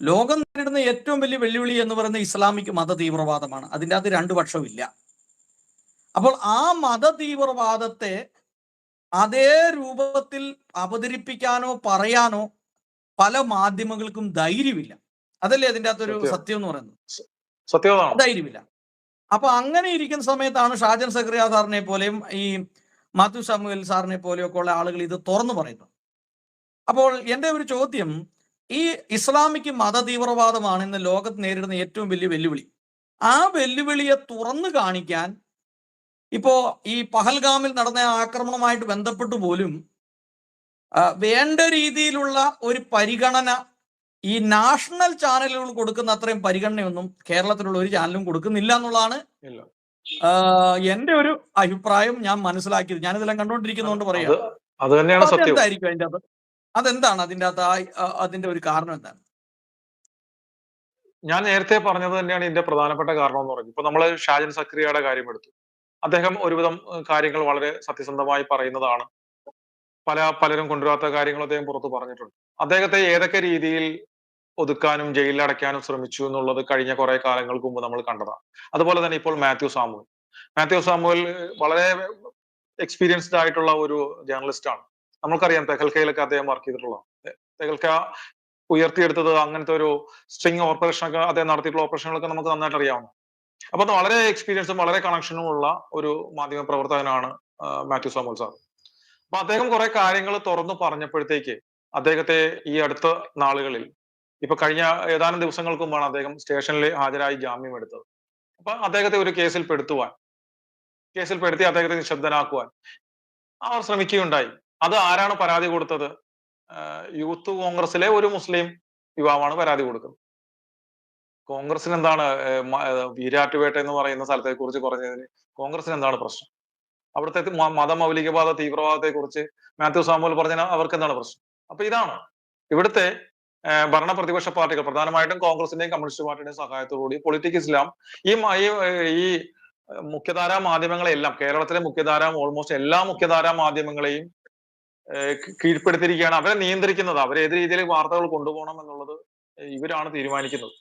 ലോകം നേരിടുന്ന ഏറ്റവും വലിയ വെല്ലുവിളി എന്ന് പറയുന്ന ഇസ്ലാമിക് മത തീവ്രവാദമാണ് അതിന്റെ അത് രണ്ടു പക്ഷമില്ല അപ്പോൾ ആ മത തീവ്രവാദത്തെ അതേ രൂപത്തിൽ അവതരിപ്പിക്കാനോ പറയാനോ പല മാധ്യമങ്ങൾക്കും ധൈര്യമില്ല. അതല്ലേ അതിന്റെ അകത്തൊരു സത്യം. എന്ന് പറയുന്നത്? ധൈര്യമില്ല. അപ്പൊ അങ്ങനെ ഇരിക്കുന്ന സമയത്താണ് ഷാജൻ സക്രിയ സാറിനെ പോലെയും ഈ മാത്യു സാമുവൽ സാറിനെ പോലെയൊക്കെ ഉള്ള ആളുകൾ ഇത് തുറന്നു പറയുന്നത്. അപ്പോൾ എന്റെ ഒരു ചോദ്യം ഈ ഇസ്ലാമിക് മത തീവ്രവാദമാണ് ഇന്ന് ലോകത്ത് നേരിടുന്ന ഏറ്റവും വലിയ വെല്ലുവിളി. ആ വെല്ലുവിളിയെ തുറന്നു കാണിക്കാൻ ഇപ്പോ ഈ പഹൽഗാമിൽ നടന്ന ആക്രമണമായിട്ട് ബന്ധപ്പെട്ടു പോലും വേണ്ട രീതിയിലുള്ള ഒരു പരിഗണന ഈ നാഷണൽ ചാനലുകൾ കൊടുക്കുന്ന അത്രയും പരിഗണനയൊന്നും കേരളത്തിലുള്ള ഒരു ചാനലും കൊടുക്കുന്നില്ല എന്നുള്ളതാണ് എന്റെ ഒരു അഭിപ്രായം ഞാൻ മനസ്സിലാക്കിയത്. ഞാനിതെല്ലാം കണ്ടുകൊണ്ടിരിക്കുന്നതുകൊണ്ട് പറയാം. അത് തന്നെയാണ് സത്യം. അതെന്താണ് അതിന്റെ അകത്ത് അതിന്റെ ഒരു കാരണം എന്താണ്? ഞാൻ നേരത്തെ പറഞ്ഞത് തന്നെയാണ് ഇതിന്റെ പ്രധാനപ്പെട്ട കാരണം എന്ന് പറയുന്നത് ഇപ്പൊ നമ്മൾ ഷാജൻ സക്രിയയുടെ കാര്യം എടുത്തു. അദ്ദേഹം ഒരുവിധം കാര്യങ്ങൾ വളരെ സത്യസന്ധമായി പറയുന്നതാണ്. പല പലരും കൊണ്ടുവരാത്ത കാര്യങ്ങൾ അദ്ദേഹം പുറത്തു പറഞ്ഞിട്ടുണ്ട്. അദ്ദേഹത്തെ ഏതൊക്കെ രീതിയിൽ ഒതുക്കാനും ജയിലിൽ അടയ്ക്കാനും ശ്രമിച്ചു എന്നുള്ളത് കഴിഞ്ഞ കുറെ കാലങ്ങൾക്ക് മുമ്പ് നമ്മൾ കണ്ടതാണ്. അതുപോലെ തന്നെ ഇപ്പോൾ മാത്യു സാമുവൽ. മാത്യു സാമുവൽ വളരെ എക്സ്പീരിയൻസ്ഡ് ആയിട്ടുള്ള ഒരു ജേർണലിസ്റ്റ് ആണ് നമുക്കറിയാം തെഹൽക്കയിലൊക്കെ അദ്ദേഹം വർക്ക് ചെയ്തിട്ടുള്ളതാണ്. തെഹൽക്ക ഉയർത്തിയെടുത്തത് അങ്ങനത്തെ ഒരു സ്ട്രിങ് ഓപ്പറേഷൻ ഒക്കെ അദ്ദേഹം നടത്തിയിട്ടുള്ള ഓപ്പറേഷനുകളൊക്കെ നമുക്ക് നന്നായിട്ട് അറിയാവുന്നു അപ്പൊ വളരെ എക്സ്പീരിയൻസും വളരെ കണക്ഷനും ഉള്ള ഒരു മാധ്യമ പ്രവർത്തകനാണ് മാത്യു സാമുൽ സാർ. അപ്പൊ അദ്ദേഹം കുറെ കാര്യങ്ങൾ തുറന്നു പറഞ്ഞപ്പോഴത്തേക്ക് അദ്ദേഹത്തെ ഈ അടുത്ത നാളുകളിൽ ഇപ്പൊ കഴിഞ്ഞ ഏതാനും ദിവസങ്ങൾക്ക് മുമ്പാണ് അദ്ദേഹം സ്റ്റേഷനിൽ ഹാജരായി ജാമ്യം എടുത്തത്. അപ്പൊ അദ്ദേഹത്തെ ഒരു കേസിൽ പെടുത്തുവാൻ കേസിൽ പെടുത്തി അദ്ദേഹത്തെ നിശബ്ദനാക്കുവാൻ അവർ ശ്രമിക്കുകയുണ്ടായി. അത് ആരാണ് പരാതി കൊടുത്തത്? യൂത്ത് കോൺഗ്രസിലെ ഒരു മുസ്ലിം യുവാവാണ് പരാതി കൊടുക്കുന്നത്. കോൺഗ്രസിന് എന്താണ് വീരാട്ടുപേട്ട എന്ന് പറയുന്ന സ്ഥലത്തെ കുറിച്ച് പറഞ്ഞതിന് കോൺഗ്രസിന് എന്താണ് പ്രശ്നം? അവിടുത്തെ മതമൗലികവാദ തീവ്രവാദത്തെ കുറിച്ച് മാത്യു സാമുവൽ പറഞ്ഞ അവർക്ക് എന്താണ് പ്രശ്നം? അപ്പൊ ഇതാണ്. ഇവിടുത്തെ ഭരണ പ്രതിപക്ഷ പാർട്ടികൾ പ്രധാനമായിട്ടും കോൺഗ്രസിന്റെയും കമ്മ്യൂണിസ്റ്റ് പാർട്ടിയുടെയും സഹായത്തോടുകൂടി പൊളിറ്റിക് ഇസ്ലാം ഈ ഈ മുഖ്യധാരാ മാധ്യമങ്ങളെല്ലാം കേരളത്തിലെ മുഖ്യധാരാ ഓൾമോസ്റ്റ് എല്ലാ മുഖ്യധാരാ മാധ്യമങ്ങളെയും കീഴ്പ്പെടുത്തിയിരിക്കുകയാണ്. അവരെ നിയന്ത്രിക്കുന്നത്. അവരെ ഏത് രീതിയിൽ വാർത്തകൾ കൊണ്ടുപോകണം എന്നുള്ളത് ഇവരാണ് തീരുമാനിക്കുന്നത്.